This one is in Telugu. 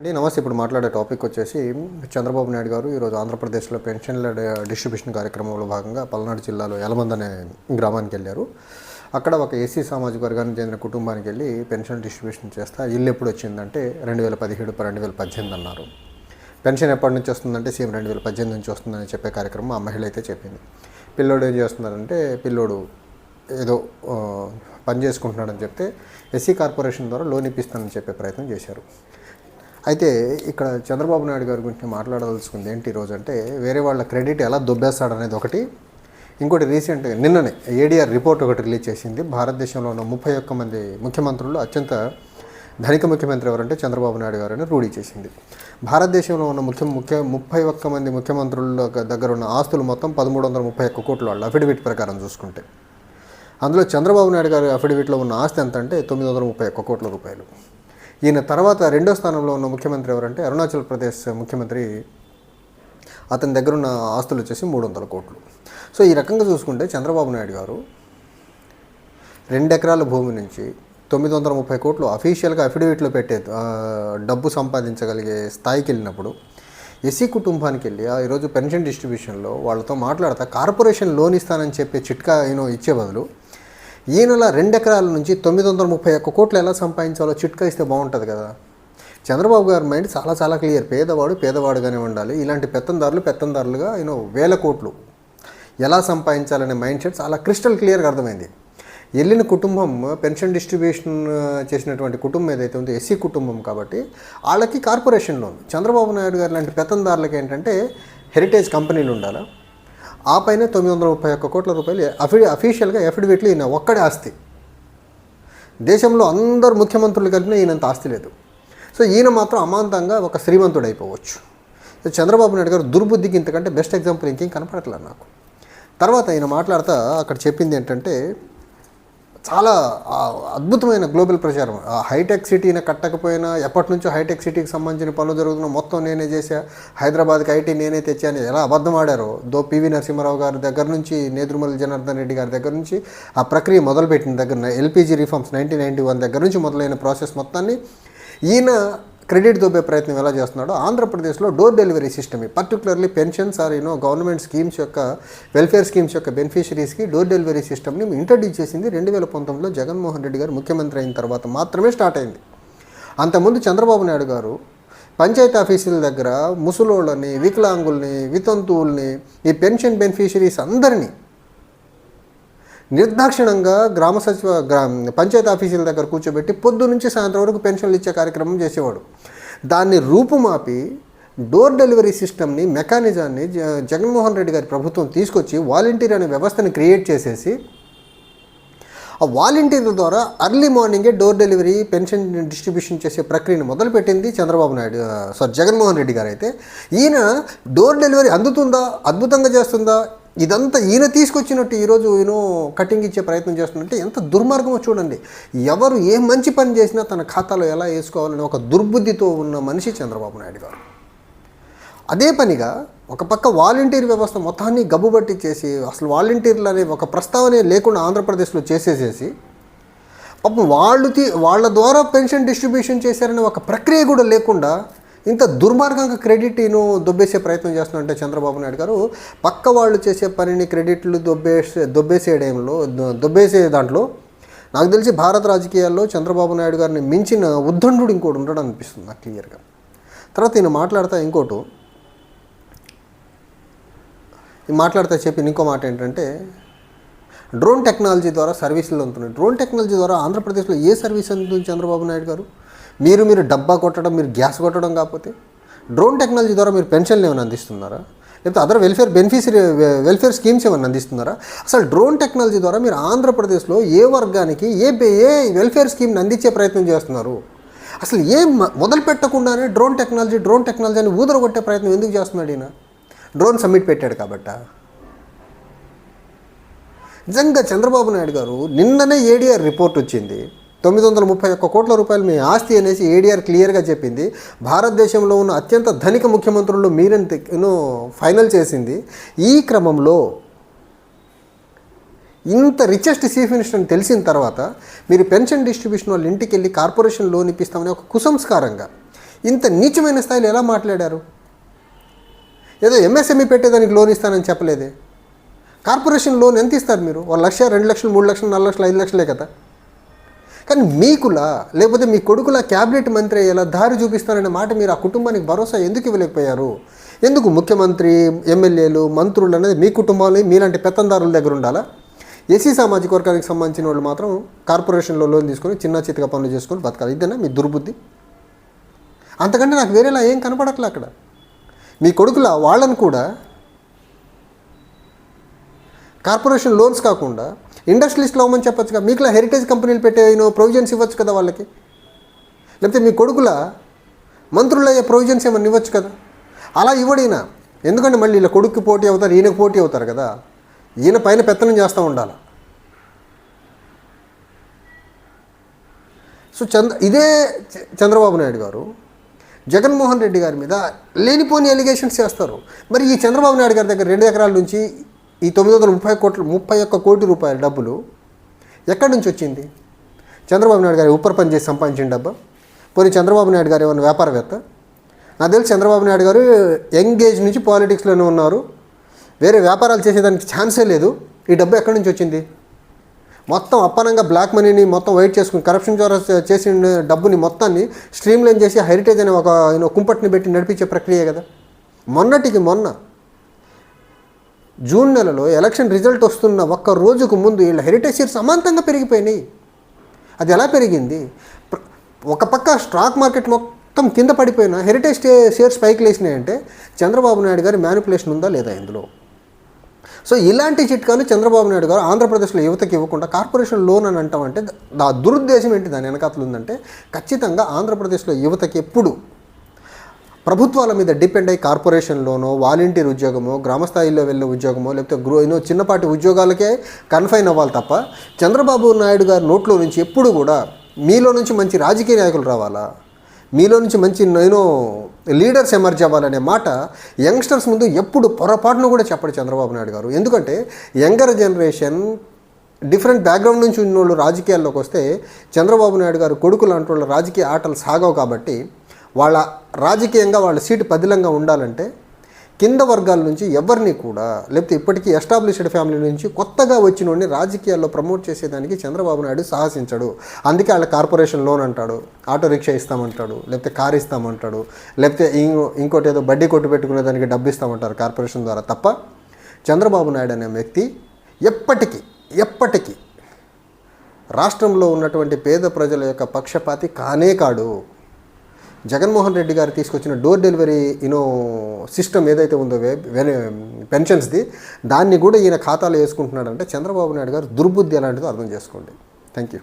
అండి నమస్తే. ఇప్పుడు మాట్లాడే టాపిక్ వచ్చేసి చంద్రబాబు నాయుడు గారు ఈరోజు ఆంధ్రప్రదేశ్లో పెన్షన్ల డిస్ట్రిబ్యూషన్ కార్యక్రమంలో భాగంగా పల్నాడు జిల్లాలో యలమంద అనే గ్రామానికి వెళ్ళారు. అక్కడ ఒక ఏసీ సామాజిక వర్గానికి చెందిన కుటుంబానికి వెళ్ళి పెన్షన్ డిస్ట్రిబ్యూషన్ చేస్తే ఇల్లు ఎప్పుడు వచ్చిందంటే రెండు వేల పదిహేడు రెండు వేల పద్దెనిమిది అన్నారు. పెన్షన్ ఎప్పటి నుంచి వస్తుందంటే సీఎం రెండు వేల పద్దెనిమిది నుంచి వస్తుందని చెప్పే కార్యక్రమం ఆ మహిళ అయితే చెప్పింది. పిల్లోడు ఏం చేస్తున్నారంటే పిల్లోడు ఏదో పని చేసుకుంటున్నాడని చెప్తే ఎస్సీ కార్పొరేషన్ ద్వారా లోన్ ఇప్పిస్తానని చెప్పే ప్రయత్నం చేశారు. అయితే ఇక్కడ చంద్రబాబు నాయుడు గారి గురించి మాట్లాడదలుచుకుంది ఏంటి ఈరోజు అంటే వేరే వాళ్ళ క్రెడిట్ ఎలా దొబ్బేస్తాడనేది ఒకటి. ఇంకోటి రీసెంట్గా నిన్ననే ఏడీఆర్ రిపోర్ట్ ఒకటి రిలీజ్ చేసింది. భారతదేశంలో ఉన్న ముప్పై ఒక్క మంది ముఖ్యమంత్రులు అత్యంత ధనిక ముఖ్యమంత్రి ఎవరంటే చంద్రబాబు నాయుడు గారు అని రూఢీ చేసింది. భారతదేశంలో ఉన్న ముఖ్య ముఖ్య ముప్పై ఒక్క మంది ముఖ్యమంత్రుల దగ్గర ఉన్న ఆస్తులు మొత్తం పదమూడు వందల ముప్పై ఒక్క కోట్ల వాళ్ళు అఫిడవిట్ ప్రకారం చూసుకుంటే. అందులో చంద్రబాబు నాయుడు గారి అఫిడవిట్లో ఉన్న ఆస్తి ఎంత అంటే తొమ్మిది వందల ముప్పై ఒక్క కోట్ల రూపాయలు. ఈయన తర్వాత రెండో స్థానంలో ఉన్న ముఖ్యమంత్రి ఎవరంటే అరుణాచల్ ప్రదేశ్ ముఖ్యమంత్రి అతని దగ్గర ఉన్న ఆస్తులు వచ్చేసి మూడు వందల కోట్లు. సో ఈ రకంగా చూసుకుంటే చంద్రబాబు నాయుడు గారు రెండు ఎకరాల భూమి నుంచి తొమ్మిది వందల ముప్పై కోట్లు అఫీషియల్గా అఫిడవిట్లో పెట్టే డబ్బు సంపాదించగలిగే స్థాయికి వెళ్ళినప్పుడు ఎస్సీ కుటుంబానికి వెళ్ళి ఆ ఈరోజు పెన్షన్ డిస్ట్రిబ్యూషన్లో వాళ్ళతో మాట్లాడతా కార్పొరేషన్ లోన్ ఇస్తానని చెప్పే చిట్కా ఈయన ఇచ్చే బదులు ఈయనలా రెండు ఎకరాల నుంచి తొమ్మిది వందల ముప్పై ఒక్క కోట్లు ఎలా సంపాదించాలో చిట్కా ఇస్తే బాగుంటుంది కదా. చంద్రబాబు గారి మైండ్ చాలా చాలా క్లియర్. పేదవాడు పేదవాడుగానే ఉండాలి. ఇలాంటి పెత్తందారులు పెత్తందారులుగా యూనో వేల కోట్లు. ఎలా సంపాదించాలనే మైండ్ సెట్ చాలా క్రిస్టల్ క్లియర్గా అర్థమైంది. వెళ్ళిన కుటుంబం పెన్షన్ డిస్ట్రిబ్యూషన్ చేసినటువంటి కుటుంబం ఏదైతే ఉందో ఎస్సీ కుటుంబం కాబట్టి వాళ్ళకి కార్పొరేషన్ లోన్ చంద్రబాబు నాయుడు గారు లాంటి పెత్తందారులకి ఏంటంటే హెరిటేజ్ కంపెనీలు ఉండాలా? ఆ పైన తొమ్మిది వందల ముప్పై ఒక్క కోట్ల రూపాయలు అఫి అఫీషియల్గా అఫిడవిట్లు ఈయన ఒక్కడే ఆస్తి. దేశంలో అందరు ముఖ్యమంత్రులు కలిపిన ఈయనంత ఆస్తి లేదు. సో ఈయన మాత్రం అమాంతంగా ఒక శ్రీమంతుడు అయిపోవచ్చు సో చంద్రబాబు నాయుడు గారు దుర్బుద్ధికి ఇంతకంటే బెస్ట్ ఎగ్జాంపుల్ ఇంకేం కనపడట్లేదు నాకు. తర్వాత ఈయన మాట్లాడతా అక్కడ చెప్పింది ఏంటంటే చాలా అద్భుతమైన గ్లోబల్ ప్రచారం ఆ హైటెక్ సిటీని కట్టకపోయినా ఎప్పటి నుంచో హైటెక్ సిటీకి సంబంధించిన పనులు జరుగుతున్న మొత్తం నేనే చేశా. హైదరాబాద్కి ఐటీ నేనే తెచ్చాను ఎలా అబద్ధం ఆడారో దో పివి నరసింహారావు గారి దగ్గర నుంచి నేదురుమల్లి జనార్దన్ రెడ్డి గారి దగ్గర నుంచి ఆ ప్రక్రియ మొదలుపెట్టిన దగ్గర LPG reforms nineteen ninety one దగ్గర నుంచి మొదలైన ప్రాసెస్ మొత్తాన్ని ఈయన క్రెడిట్ దొబ్బే ప్రయత్నం ఎలా చేస్తున్నాడో ఆంధ్రప్రదేశ్లో door delivery system. Particularly pensions or you know government schemes యొక్క వెల్ఫేర్ స్కీమ్స్ యొక్క బెనిఫిషరీస్కి డోర్ డెలివరీ సిస్టమ్ని ఇంట్రడ్యూస్ చేసింది రెండు వేల పంతొమ్మిదిలో జగన్మోహన్ రెడ్డి గారు ముఖ్యమంత్రి అయిన తర్వాత మాత్రమే స్టార్ట్ అయింది. అంతకుముందు చంద్రబాబు నాయుడు గారు పంచాయతీ ఆఫీసుల దగ్గర ముసలోళ్ళని వికలాంగుల్ని వితంతువుల్ని ఈ పెన్షన్ బెనిఫిషరీస్ అందరినీ నిర్దాక్షిణంగా గ్రామ సచివ గ్రా పంచాయతీ ఆఫీసుల దగ్గర కూర్చోబెట్టి పొద్దు నుంచి సాయంత్రం వరకు పెన్షన్లు ఇచ్చే కార్యక్రమం చేసేవాడు. దాన్ని రూపుమాపి డోర్ డెలివరీ సిస్టమ్ని మెకానిజాన్ని జగన్మోహన్ రెడ్డి గారి ప్రభుత్వం తీసుకొచ్చి వాలంటీర్ అనే వ్యవస్థను క్రియేట్ చేసేసి ఆ వాలంటీర్ల ద్వారా అర్లీ మార్నింగే డోర్ డెలివరీ పెన్షన్ డిస్ట్రిబ్యూషన్ చేసే ప్రక్రియను మొదలుపెట్టింది చంద్రబాబు నాయుడు సారీ జగన్మోహన్ రెడ్డి గారు అయితే ఈయన డోర్ డెలివరీ అందుతుందా అద్భుతంగా చేస్తుందా ఇదంతా ఈయన తీసుకొచ్చినట్టు ఈరోజు ఈయన కటింగ్ ఇచ్చే ప్రయత్నం చేస్తున్నట్టు ఎంత దుర్మార్గమో చూడండి. ఎవరు ఏ మంచి పని చేసినా తన ఖాతాలో ఎలా వేసుకోవాలని ఒక దుర్బుద్ధితో ఉన్న మనిషి చంద్రబాబు నాయుడు గారు. అదే పనిగా ఒక పక్క వాలంటీర్ వ్యవస్థ మొత్తాన్ని గబ్బుబట్టి చేసి అసలు వాలంటీర్లు అనే ఒక ప్రస్తావనే లేకుండా ఆంధ్రప్రదేశ్లో చేసేసేసి పాపం వాళ్ళు తీ వాళ్ళ ద్వారా పెన్షన్ డిస్ట్రిబ్యూషన్ చేశారనే ఒక ప్రక్రియ కూడా లేకుండా ఇంత దుర్మార్గంగా క్రెడిట్ నేను దొబ్బేసే ప్రయత్నం చేస్తున్నట్టే చంద్రబాబు నాయుడు గారు. పక్క వాళ్ళు చేసే పనిని క్రెడిట్లు దొబ్బేసే దొబ్బేసేయడంలో దొబ్బేసే దాంట్లో నాకు తెలిసి భారత రాజకీయాల్లో చంద్రబాబు నాయుడు గారిని మించిన ఉద్దండు ఇంకోటి ఉండడం అనిపిస్తుంది నాకు క్లియర్గా తర్వాత ఈయన మాట్లాడతా ఇంకోటి. ఈ మాట్లాడితే చెప్పిన ఇంకో మాట ఏంటంటే డ్రోన్ టెక్నాలజీ ద్వారా సర్వీసులు అందుతున్నాయి. డ్రోన్ టెక్నాలజీ ద్వారా ఆంధ్రప్రదేశ్లో ఏ సర్వీస్ అందుతుంది చంద్రబాబు నాయుడు గారు? మీరు మీరు డబ్బా కొట్టడం మీరు గ్యాస్ కొట్టడం కాకపోతే డ్రోన్ టెక్నాలజీ ద్వారా మీరు పెన్షన్లు ఏమైనా అందిస్తున్నారా? లేకపోతే other welfare beneficiary welfare schemes ఏమైనా అందిస్తున్నారా? అసలు డ్రోన్ టెక్నాలజీ ద్వారా మీరు ఆంధ్రప్రదేశ్లో ఏ వర్గానికి ఏ ఏ వెల్ఫేర్ స్కీమ్ని అందించే ప్రయత్నం చేస్తున్నారు? అసలు ఏం మొదలు పెట్టకుండానే డ్రోన్ టెక్నాలజీ డ్రోన్ టెక్నాలజీ అని ఊదరగొట్టే ప్రయత్నం ఎందుకు చేస్తున్నాడు ఈయన? డ్రోన్ సబ్మిట్ పెట్టాడు కాబట్ట. నిజంగా చంద్రబాబు నాయుడు గారు నిన్ననే ఏడీఆర్ రిపోర్ట్ వచ్చింది. తొమ్మిది వందల ముప్పై ఒక్క కోట్ల రూపాయలు మీ ఆస్తి అనేసి ఏడీఆర్ క్లియర్గా చెప్పింది. భారతదేశంలో ఉన్న అత్యంత ధనిక ముఖ్యమంత్రులు మీరని ఫైనల్ చేసింది. ఈ క్రమంలో ఇంత రిచెస్ట్ చీఫ్ మినిస్టర్ అని తెలిసిన తర్వాత మీరు పెన్షన్ డిస్ట్రిబ్యూషన్ వాళ్ళ ఇంటికి వెళ్ళి కార్పొరేషన్ లోన్ ఇప్పిస్తామని ఒక కుసంస్కారంగా ఇంత నీచమైన స్థాయిలో ఎలా మాట్లాడారు? ఏదో ఎంఎస్ఎంఈ పెట్టేదానికి లోన్ ఇస్తానని చెప్పలేదే. కార్పొరేషన్ లోన్ ఎంత ఇస్తారు మీరు? ఒక లక్ష రెండు లక్షలు మూడు లక్షలు నాలుగు లక్షలు ఐదు లక్షలే కదా. కానీ మీకులా లేకపోతే మీ కొడుకులా క్యాబినెట్ మంత్రి అయ్యేలా దారి చూపిస్తారనే మాట మీరు ఆ కుటుంబానికి భరోసా ఎందుకు ఇవ్వలేకపోయారు? ఎందుకు ముఖ్యమంత్రి ఎమ్మెల్యేలు మంత్రులు అనేది మీ కుటుంబాలు మీలాంటి పెత్తందారుల దగ్గర ఉండాలా? ఎస్సీ సామాజిక వర్గానికి సంబంధించిన వాళ్ళు మాత్రం కార్పొరేషన్లో లోన్ తీసుకొని చిన్న చితక పనులు చేసుకొని బతకాలి. ఇదేనా మీ దుర్బుద్ధి? అంతకంటే నాకు వేరేలా ఏం కనపడట్లే అక్కడ. మీ కొడుకుల వాళ్ళని కూడా కార్పొరేషన్ లోన్స్ కాకుండా ఇండస్ట్రియలిస్ట్లో అవ్వమని కదా? మీకులా హెరిటేజ్ కంపెనీలు పెట్టే ప్రొవిజన్స్ ఇవ్వచ్చు కదా వాళ్ళకి? లేకపోతే మీ కొడుకుల మంత్రులు అయ్యే ప్రొవిజన్స్ ఏమన్నా ఇవ్వచ్చు కదా? అలా ఇవ్వడైనా? ఎందుకంటే మళ్ళీ ఇలా కొడుక్కి పోటీ అవుతారు ఈయనకు పోటీ అవుతారు కదా? ఈయన పైన పెత్తనం చేస్తూ ఉండాలి. సో చంద్ర ఇదే చంద్రబాబు నాయుడు గారు జగన్మోహన్ రెడ్డి గారి మీద లేనిపోని ఎలిగేషన్స్ చేస్తారు. మరి ఈ చంద్రబాబు నాయుడు గారి దగ్గర రెండు ఎకరాల నుంచి ఈ తొమ్మిది వందల ముప్పై కోట్ల ముప్పై ఒక్క కోటి రూపాయల డబ్బులు ఎక్కడి నుంచి వచ్చింది? చంద్రబాబు నాయుడు గారు ఉప్పర్ పని చేసి సంపాదించిన డబ్బా? పోనీ చంద్రబాబు నాయుడు గారు ఏమైనా వ్యాపారవేత్త? నాకు తెలిసి చంద్రబాబు నాయుడు గారు యంగ్ ఏజ్ నుంచి పాలిటిక్స్లోనే ఉన్నారు. వేరే వ్యాపారాలు చేసేదానికి ఛాన్సే లేదు. ఈ డబ్బు ఎక్కడి నుంచి వచ్చింది? మొత్తం అప్పనంగా బ్లాక్ మనీని మొత్తం వైట్ చేసుకుని కరప్షన్ ద్వారా చేసిన డబ్బుని మొత్తాన్ని స్ట్రీమ్లైన్ చేసి హెరిటేజ్ అనే ఒక కుంపట్ని పెట్టి నడిపించే ప్రక్రియ కదా. మొన్నటికి మొన్న జూన్ నెలలో ఎలక్షన్ రిజల్ట్ వస్తున్న ఒక్క రోజుకు ముందు వీళ్ళ హెరిటేజ్ షేర్స్ సమాంతంగా పెరిగిపోయినాయి. అది ఎలా పెరిగింది? ఒక పక్క స్టాక్ మార్కెట్ మొత్తం కింద పడిపోయిన హెరిటేజ్ షేర్స్ పైకి లేచినాయంటే చంద్రబాబు నాయుడు గారి మ్యానిపులేషన్ ఉందా లేదా ఇందులో? సో ఇలాంటి చిట్కాలు చంద్రబాబు నాయుడు గారు ఆంధ్రప్రదేశ్లో యువతకి ఇవ్వకుండా కార్పొరేషన్ లోన్ అని అంటామంటే దా దురుద్దేశం ఏంటి? దాని వెనకాతలు ఉందంటే ఖచ్చితంగా ఆంధ్రప్రదేశ్లో యువతకి ఎప్పుడు ప్రభుత్వాల మీద డిపెండ్ అయ్యి కార్పొరేషన్లోనో వాలంటీర్ ఉద్యోగమో గ్రామ స్థాయిలో వెళ్ళే ఉద్యోగమో లేకపోతే గ్రో ఎన్నో చిన్నపాటి ఉద్యోగాలకే కన్ఫైన్ అవ్వాలి తప్ప చంద్రబాబు నాయుడు గారి నోట్లో నుంచి ఎప్పుడు కూడా మీలో నుంచి మంచి రాజకీయ నాయకులు రావాలా? మీలో నుంచి మంచి నేను లీడర్స్ ఎమర్జ్ అవ్వాలనే మాట యంగ్స్టర్స్ ముందు ఎప్పుడు పొరపాటును కూడా చెప్పడు చంద్రబాబు నాయుడు గారు. ఎందుకంటే యంగర్ జనరేషన్ డిఫరెంట్ బ్యాక్గ్రౌండ్ నుంచి ఉన్న వాళ్ళు రాజకీయాల్లోకి వస్తే చంద్రబాబు నాయుడు గారు కొడుకులు లాంటి వాళ్ళ రాజకీయ ఆటలు సాగవు కాబట్టి వాళ్ళ రాజకీయంగా వాళ్ళ సీటు పదిలంగా ఉండాలంటే కింద వర్గాల నుంచి ఎవరిని కూడా లేకపోతే ఇప్పటికీ ఎస్టాబ్లిష్డ్ ఫ్యామిలీ నుంచి కొత్తగా వచ్చిన రాజకీయాల్లో ప్రమోట్ చేసేదానికి చంద్రబాబు నాయుడు సాహసించడు. అందుకే వాళ్ళ కార్పొరేషన్ లోన్ అంటాడు ఆటో రిక్షా ఇస్తామంటాడు లేకపోతే కార్ ఇస్తామంటాడు లేకపోతే ఇంకో ఇంకోటి ఏదో బడ్డీ కొట్టు పెట్టుకునే దానికి డబ్బు ఇస్తామంటారు కార్పొరేషన్ ద్వారా తప్ప చంద్రబాబు నాయుడు అనే వ్యక్తి ఎప్పటికీ ఎప్పటికీ రాష్ట్రంలో ఉన్నటువంటి పేద ప్రజల యొక్క పక్షపాతి కానే కాడు. జగన్మోహన్ రెడ్డి గారు తీసుకొచ్చిన డోర్ డెలివరీ యూనో సిస్టమ్ ఏదైతే ఉందో వే- పెన్షన్స్ది దాన్ని కూడా ఈయన ఖాతాలో వేసుకుంటున్నాడంటే చంద్రబాబు నాయుడు గారు దుర్బుద్ధి ఎలాంటిదో అర్థం చేసుకోండి. Thank you.